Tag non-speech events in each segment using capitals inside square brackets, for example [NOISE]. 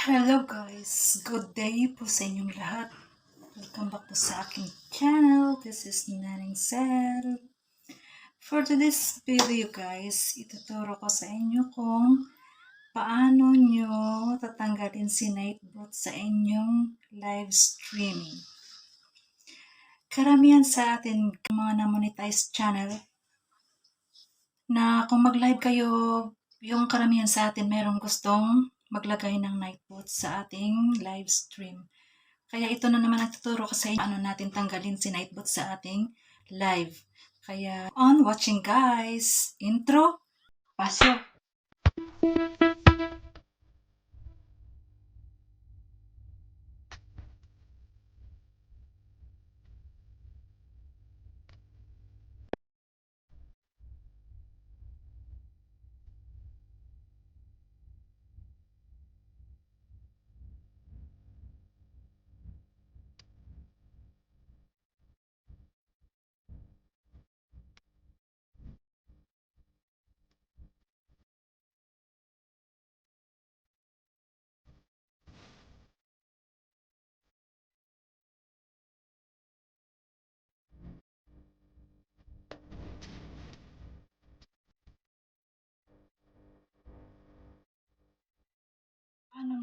Hello guys! Good day po sa inyong lahat. Welcome back po sa aking channel. This is Nanning Sel. For today's video guys, ituturo ko sa inyo kung paano nyo tatanggalin si Nightbot sa inyong live streaming. Karamihan sa atin mga na-monetize channel na kung mag-live kayo, yung karamihan sa atin merong gustong maglagay ng nightbot sa ating live stream. Kaya ito na naman ang tuturo ko sa inyo, ano natin tanggalin si nightbot sa ating live. Kaya on watching guys! Intro! Pasok!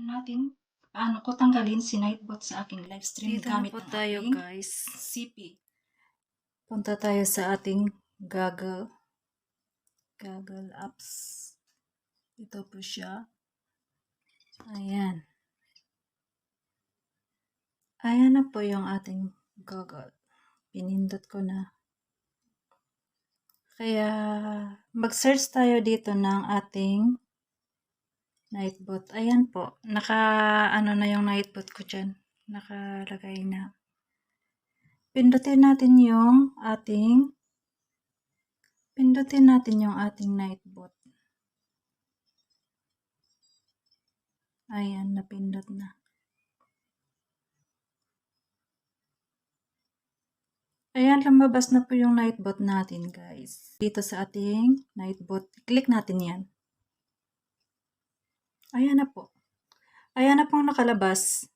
Natin, paano ko tanggalin si Nightbot sa aking live stream Dito gamit po tayo, guys. CP. Punta tayo sa ating Google. Google Apps. Ito po siya. Ayan. Ayan na po yung ating Google. Pinindot ko na. Kaya, mag-search tayo dito ng ating Nightbot. Ayan po. Naka, ano na yung Nightbot ko dyan. Nakalagay na. Pindutin natin yung ating pindutin natin yung ating nightbot. Ayan, napindot na. Ayan, lumabas na po yung nightbot natin, guys. Dito sa ating nightbot, click natin yan. Ayan na po. Ayan na po nakalabas.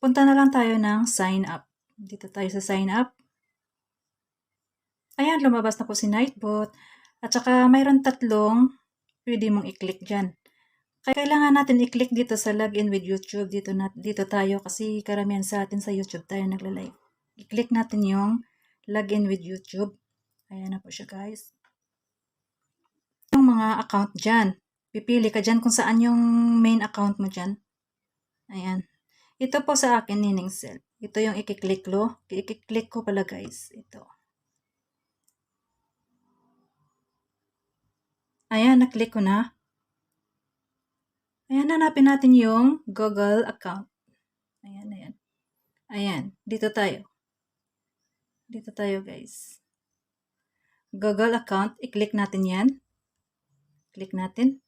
Punta na lang tayo ng sign up. Dito tayo sa sign up. Ayan, lumabas na po si Nightbot. At saka mayroon tatlong pwede mong i-click dyan. Kailangan natin i-click dito sa login with YouTube. Dito, na, dito tayo kasi karamihan sa atin sa YouTube tayo nagla-live. I-click natin yung login with YouTube. Ayan na po siya guys. Yung mga account dyan. Pipili ka dyan kung saan yung main account mo dyan. Ayan. Ito po sa akin, Nining Self. Ito yung i-click ko. I-click ko pala guys. Ito. Ayan, na-click ko na. Ayan, hanapin natin yung Google account. Ayan, ayan. Ayan, dito tayo. Dito tayo guys. Google account, i-click natin yan. Click natin.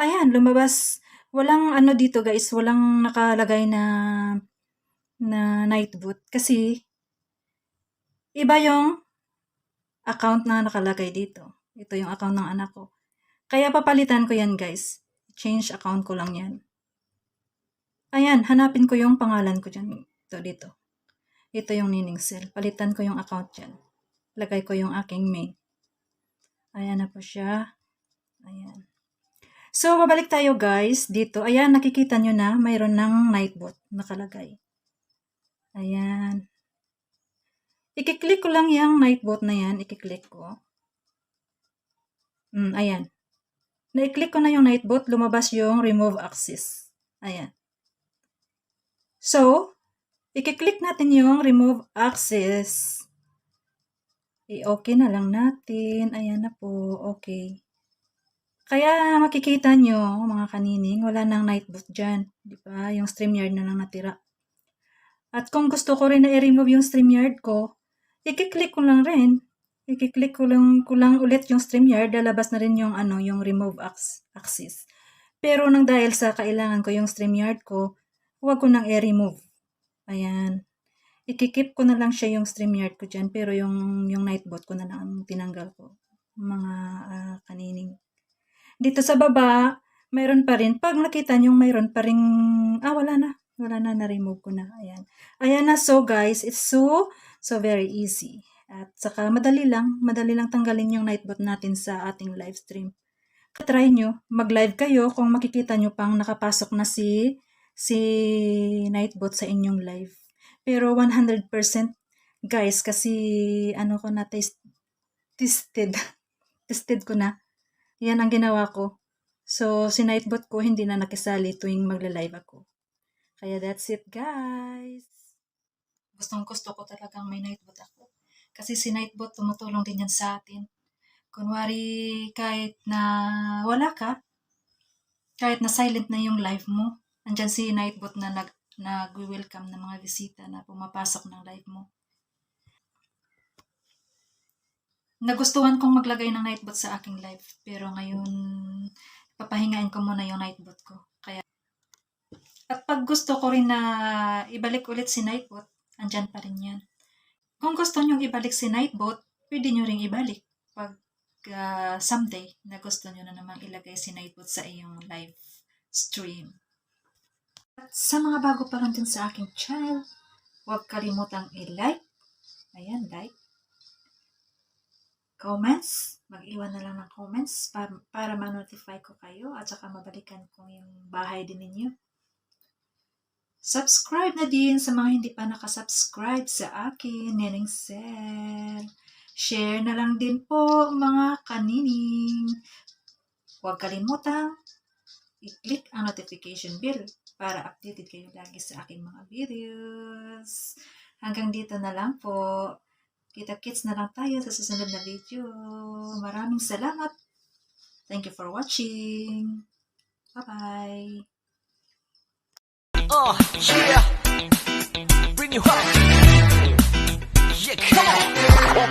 Ayan, lumabas. Walang ano dito guys, walang nakalagay na na nightboot kasi iba yung account na nakalagay dito. Ito yung account ng anak ko. Kaya papalitan ko yan guys. Change account ko lang yan. Ayan, hanapin ko yung pangalan ko dyan. Ito dito. Ito yung Nining Cell. Palitan ko yung account dyan. Lagay ko yung aking main. Ayan na po siya. Ayan. So, babalik tayo guys dito. Ayan, nakikita nyo na mayroon ng nightbot nakalagay. Ayan. Ikiklik ko lang yung nightbot na yan. Ikiklik ko. Mm, ayan. Na-click ko na yung nightbot, lumabas yung remove access. Ayan. So, ikiklik natin yung remove access. I-okay na lang natin. Ayan na po. Okay. Kaya makikita nyo, mga kanining, wala nang nightbot dyan. Di ba? Yung StreamYard na lang natira. At kung gusto ko rin na i-remove yung StreamYard ko, i-click ko lang rin. I-click ko lang, ko lang ulit yung StreamYard, lalabas na rin yung, ano, yung remove access. Pero nang dahil sa kailangan ko yung StreamYard ko, huwag ko nang i-remove. Ayan. Ikikip ko na lang siya yung StreamYard ko dyan, pero yung, yung nightbot ko na lang tinanggal ko. Mga uh, kanining. Dito sa baba, mayroon pa rin. Pag nakita nyo mayroon pa rin, ah, wala na. Wala na, na-remove ko na. Ayan. Ayan na. So, guys, it's so, so very easy. At saka, madali lang. Madali lang tanggalin yung nightbot natin sa ating live stream. Try nyo. Mag-live kayo kung makikita nyo pang nakapasok na si, si nightbot sa inyong live. Pero 100% guys, kasi ano ko na test, tested. [LAUGHS] tested ko na. Yan ang ginawa ko. So, si Nightbot ko hindi na nakisali tuwing magla-live ako. Kaya that's it, guys. Gustong gusto ko talagang may Nightbot ako. Kasi si Nightbot tumutulong din yan sa atin. Kunwari, kahit na wala ka, kahit na silent na yung live mo, andyan si Nightbot na nag, nag-welcome ng mga bisita na pumapasok ng live mo. Nagustuhan kong maglagay ng Nightbot sa aking live. Pero ngayon, papahingain ko muna yung Nightbot ko. Kaya, at pag gusto ko rin na ibalik ulit si Nightbot, andyan pa rin yan. Kung gusto nyong ibalik si Nightbot, pwede nyo ring ibalik pag ah, someday na gusto nyo na namang ilagay si Nightbot sa iyong live stream. At sa mga bago pa lang din sa aking channel, huwag kalimutang i-like. Ayan, like comments. Mag-iwan na lang ng comments para, para ma-notify ko kayo at saka mabalikan ko yung bahay din ninyo. Subscribe na din sa mga hindi pa nakasubscribe sa akin, Neneng Sel. Share na lang din po mga kanining. Huwag kalimutang i-click ang notification bell para updated kayo lagi sa aking mga videos. Hanggang dito na lang po. Kita-kits na lang tayo sa susunod na video. Maraming salamat. Thank you for watching. Bye-bye. Uh, yeah. Bring you up. Yeah.